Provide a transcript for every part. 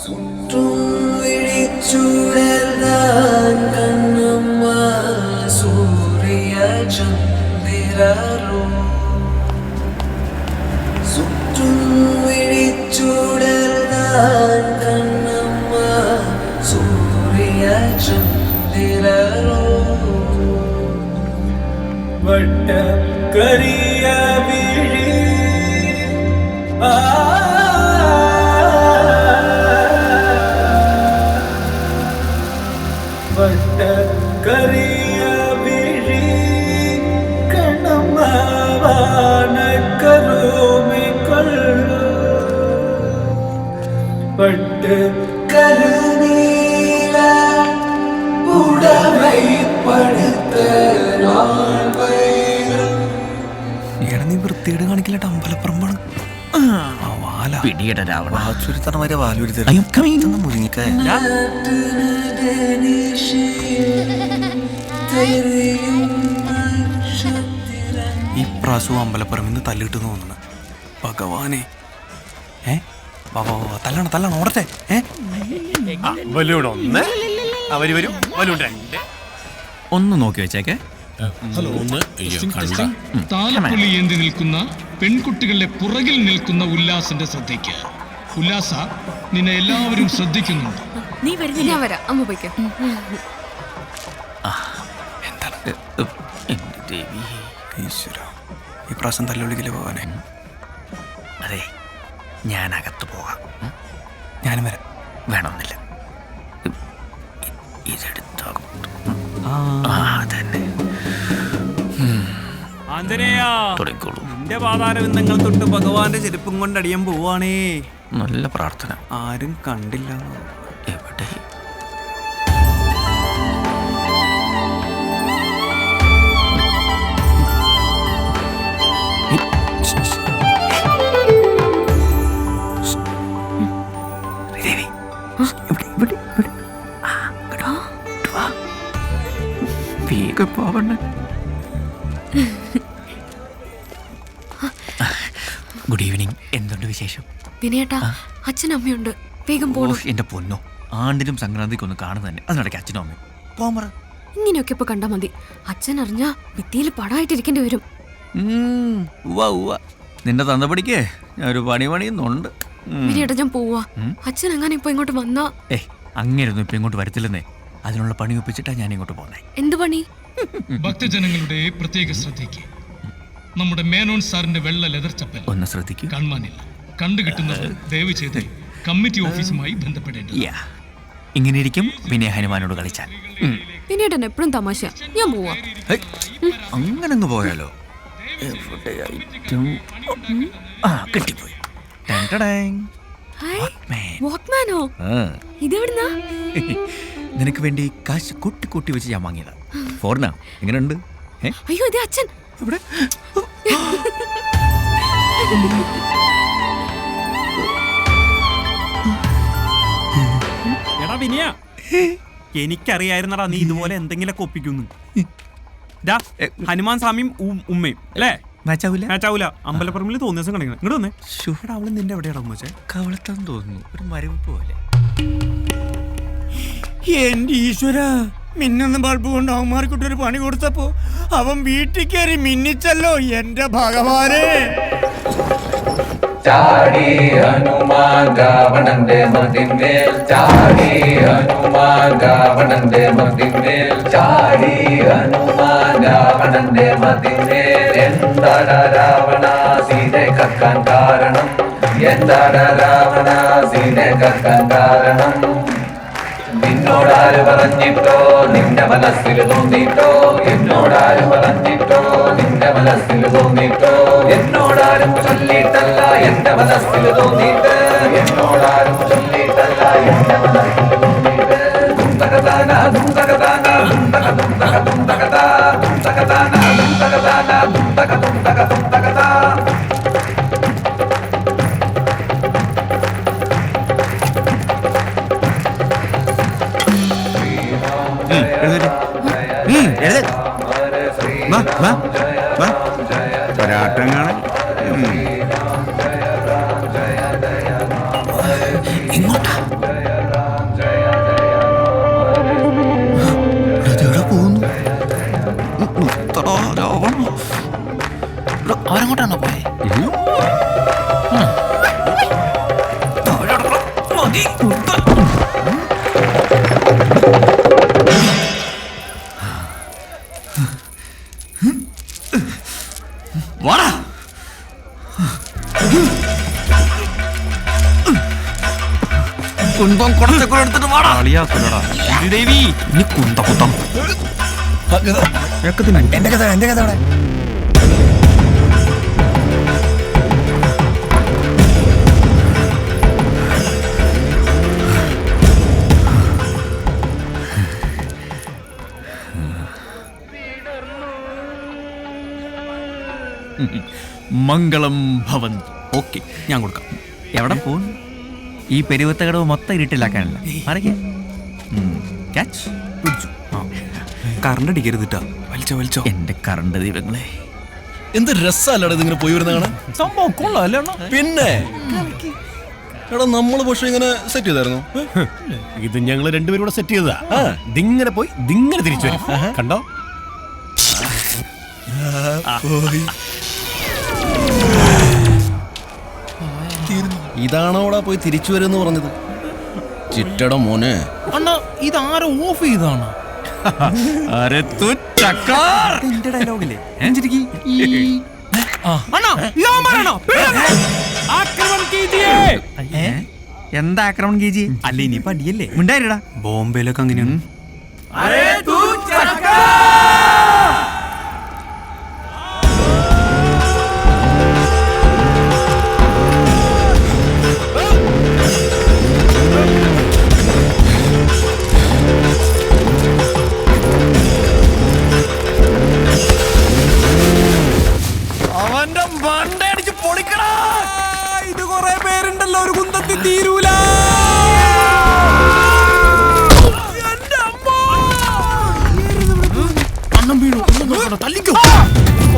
സുറ്റും വിളിച്ചുടർന്നാൻ കണ്ണമ്മ സൂര്യ ചന്ദ്രരോ സുറ്റും വിളിച്ചുടർന്നാൻ കണ്ണമ്മ സൂര്യ ചന്ദ്രരോ വട്ട കരിയ വിഴി. ആ ഈ പ്രാവശ്യവും ഇന്ന് തല്ലിട്ട് തോന്നുന്നു. ഭഗവാനെ. ഏ? തല്ലണം തല്ലണം ഓടട്ടെ. ഏ? ബലൂൺ ഒന്ന്. അവർ വരും. ബലൂൺ രണ്ട് ഒന്ന് നോക്കി വെച്ചേക്കെ. താലപ്പൊലി ഏന്തി നിൽക്കുന്ന പെൺകുട്ടികളുടെ പുറകിൽ നിൽക്കുന്ന ഉല്ലാസിന്റെ ശ്രദ്ധയ്ക്ക്. ഉല്ലാസ നിന്നെ എല്ലാവരും ശ്രദ്ധിക്കുന്നുണ്ട് നീ വരുന്നില്ല? ഞാൻ വരാം. അമ്മ പോയിക്കോ. ഈശ്വര ഈ പ്രാവശ്യം തല്ലുവിളിക്കില്ല ഭഗവാനെ അതെ ഞാൻ അകത്ത് പോകാം ഞാനും വരാം. വേണമെന്നില്ല. ഇതെടുത്തോ ആ. തന്നെ ആഞ്ജനേയാ തുടങ്ങിക്കോളൂ. നിന്റെ പാതാരവിന്ദങ്ങൾ തൊട്ട് ഭഗവാന്റെ ചെരുപ്പും കൊണ്ട് അടിയാൻ പോവാണേ. നല്ല പ്രാർത്ഥന. ആരും കണ്ടില്ല എവിടെ. വേഗം പോവണ്ണ ഗുഡ് ഈവനിങ്. എന്തുണ്ട് വിശേഷം? വിനയേട്ടാ അച്ഛനും അമ്മയുണ്ട്. വേഗം പോണോ. എന്റെ പൊന്നോ. ആണ്ടിനും സംക്രാന്തിക്ക് ഒന്ന് കാണുന്നത് തന്നെ. അതിനിടയ്ക്ക് അച്ഛനും അമ്മയും. പോമറ ഇങ്ങനെയൊക്കെ ഇപ്പൊ കണ്ടാ മതി. അച്ഛൻ അറിഞ്ഞാ ഭിത്തിയിൽ പടായിട്ടിരിക്കേണ്ടി വരും. നിന്റെ തന്തപ്പടിക്ക് ഞാൻ ഒരു പണി പണിയുന്നുണ്ട്. വിനയേട്ടാ ഞാൻ പോവാ. അച്ഛൻ എങ്ങനെ ഇപ്പൊ ഇങ്ങോട്ട് വന്നാ? ഏ അങ്ങനെയൊന്നും ഇപ്പൊ ഇങ്ങോട്ട് വരത്തില്ലെന്നേ. അതിനുള്ള പണി ഒപ്പിച്ചിട്ടാ ഞാൻ ഇങ്ങോട്ട് പോന്നെ. എന്ത് പണി? ഭക്തജനങ്ങളുടെ പ്രത്യേക ശ്രദ്ധയ്ക്ക്. നമ്മുടെ മേനോൻ സാറിന്റെ വെള്ള ലെതർ ചപ്പൽ. ഒന്ന് ശ്രദ്ധിക്കൂ. കാണുവാനില്ല കണ്ടു കിട്ടുന്നവർ ദയവ് ചെയ്ത് കമ്മിറ്റി ഓഫീസുമായി ബന്ധപ്പെടേണ്ടത്. യാ ഇങ്ങനെ ഇരിക്കും വിനയ ഹനുമാനോട് കളിച്ചാൽ. വിനയേട്ടൻ എപ്പോഴും തമാശ. ഞാൻ പോവാ. അങ്ങനെ അങ്ങ് പോയാലോ? ആ കിട്ടിപ്പോയി. ഇതെവിടുന്നാ? നിനക്ക് വേണ്ടി കാശ് കൂട്ടി കൂട്ടി വെച്ച് ഞാൻ വാങ്ങിയതാ. ഫോറിനാ എങ്ങനെയുണ്ട്? ഏ അയ്യോ ഇതേ അച്ഛൻ. ഇവിടെ വിനിയ എനിക്കറിയായിരുന്നടാ നീ ഇതുപോലെ എന്തെങ്കിലും ഒപ്പിക്കുന്നു. ദാ, ഹനുമാൻ സ്വാമിയും ഉമ്മയും അല്ലേ? മാച്ചാവൂല? മാച്ചാവൂല. അമ്പലപ്പറമ്പിൽ തോന്നിയ ദിവസം കളിക്കണം ഇങ്ങോട്ട് വന്നേ? ഷുഹട അവൾ നിന്റെ എവിടെയാണോ ഉമ്മച്ചേ? കവളത്താൻ തോന്നുന്നു. ഒരു മരവിപ്പ് പോലെ. എന്റെ ഈശ്വര മിന്നുന്ന ബൾബ് കൊണ്ട് അവന്മാർക്കിട്ടൊരു പണി കൊടുത്തപ്പോ അവൻ വീട്ടിൽ കയറി മിന്നിച്ചല്ലോ എന്റെ ഭഗവാനെ. ചാടി ഹനുമാൻ രാവണന്റെ മതിന്മേൽ ചാടി ഹനുമാൻ രാവണന്റെ മതിന്മേൽ ചാടി ഹനുമാൻ രാവണന്റെ മതിന്മേൽ എന്താണ് രാവണ സീതെ കക്കാൻ കാരണം? എന്താണ് രാവണ സീതെ കക്കാൻ കാരണം? നിന്നോടാര് പറഞ്ഞിട്ടോ? നിന്റെ മനസ്സിൽ തോന്നിട്ടോ? എന്നോടാര് പറഞ്ഞിട്ടോ? നിന്റെ മനസ്സിൽ തോന്നി ചൊല്ലിയിട്ടല്ല എന്റെ മനസ്സിൽ തോന്നിയിട്ട് വാടാ. കുന്തം കുറച്ചൊക്കെ എടുത്തിട്ട് വാടാ. കളിയാക്കൂലടാ ദേവി. ഇനി കുന്തകുത്തം എന്റെ കഥ എന്റെ കഥ മംഗളം ഭവൻ ഓക്കെ ഞാൻ കൊടുക്കാം. എവിടെ? പോകും ഈ പെരുവത്ത കടവ് മൊത്തം ഇരുട്ടിലാക്കാനല്ല? അറിയാം ക്യാച്ച് പിടിച്ചു. കറണ്ട് അടിക്കരുതിട്ടാ വലിച്ചോ വലിച്ചോ. എന്റെ കറണ്ട് ദൈവങ്ങളെ. എന്ത് രസമല്ലടാ ഇതിങ്ങനെ പോയി വരുന്ന കാണാൻ? സംഭവം കൊള്ളാല്ലേ പിന്നെ? എടാ നമ്മൾ പക്ഷെ ഇങ്ങനെ സെറ്റ് ചെയ്തായിരുന്നു? ഇത് ഞങ്ങൾ രണ്ടുപേരും കൂടെ സെറ്റ് ചെയ്തതാ. ദിങ്ങനെ പോയി ദിങ്ങനെ തിരിച്ചു വരും. കണ്ടോ? ഇതാണോടാ പോയി തിരിച്ചു വരുമെന്ന് പറഞ്ഞത്? ചിറ്റട മോനെ. അണ്ണാ ഇത് ആരോ ഓഫ് ചെയ്താണ്? എന്താ ആക്രമണം കീജി? അല്ല ഇനിയിപ്പോ അടിയല്ലേ? മിണ്ടായിരടാ. ബോംബെയിലൊക്കെ അങ്ങനെയാണ്.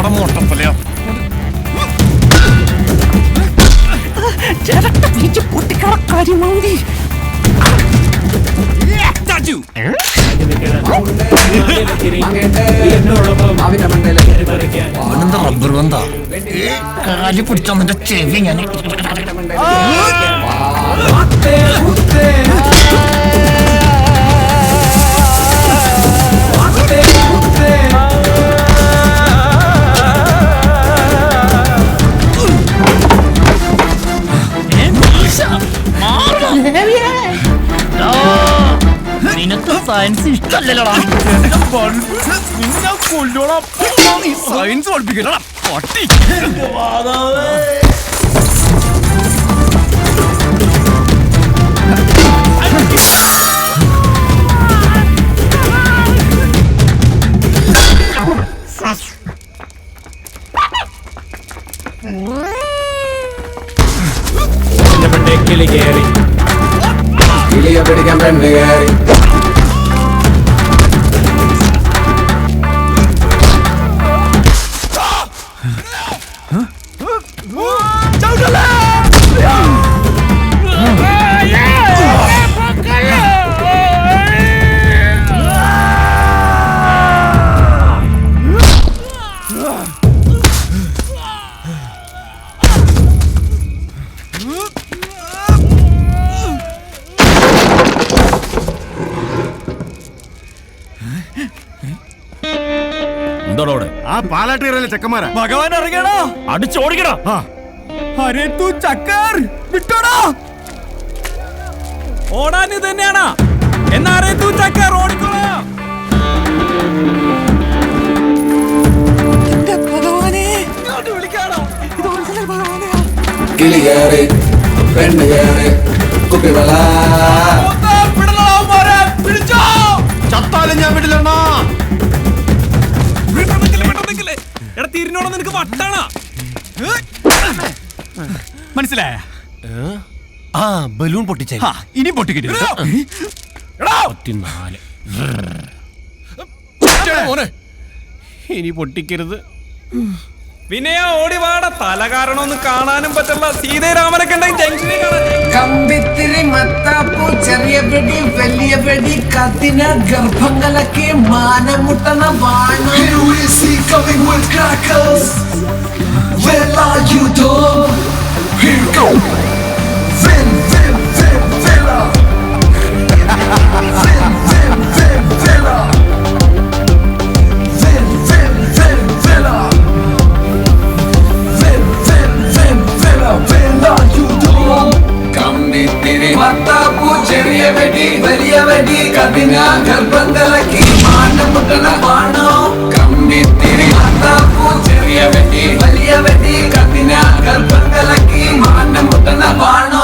പടമോട്ടം പോലെയോ അവനെന്താ റബ്ബർ ബന്ധാ കാലി പിടിച്ചോ നിന്റെ ചെവി ഞാൻ നിനക്ക് സയൻസ് ഇഷ്ടല്ലല്ലോടാ. സയൻസ് പഠിപ്പിക്കലടാ പട്ടി കിളിയെ പിടിക്കാൻ പെണ്ണ് കയറി. ആ പാലാട്ട് കയറിയല്ലേ ചെക്കന്മാരാ? ഭഗവാൻ ഇറങ്ങിയടാ. അടിച്ചോടിക്കടാ അരേ തൂ ചക്കർ. വിട്ടോടാ. ഓടാൻ ഇത് തന്നെയാണാ. എന്നാരേ തൂ ചക്കർ ഓടിക്കോളാ. ചത്താലും ഞാൻ വിടില്ലണ്ണാ. വട്ടാണാ മനസ്സിലായ? ആ ബലൂൺ പൊട്ടിച്ചേ. ഇനി പൊട്ടിക്കരുത് ഇനി പൊട്ടിക്കരുത്. പിന്നെ ഓടിവാട ഓടി തല കാരണം ഒന്ന് കാണാനും പറ്റില്ല സീതരാമനൊക്കെ കമ്പിത്തിരി മത്താപ്പൂ ചെറിയ പെടി വലിയ പെടി കത്തിന ഗർഭങ്ങളൊക്കെ മാനമുട്ടണ വാണം കതിന ഗർഭം കലക്കി മാനം മുട്ടണ വാണോ കമ്പിത്തിരി മത്താപ്പൂ ചെറിയ വെട്ടി വലിയ വെട്ടി കതിന ഗർഭം കലക്കി മാനം മുട്ടണ വാണോ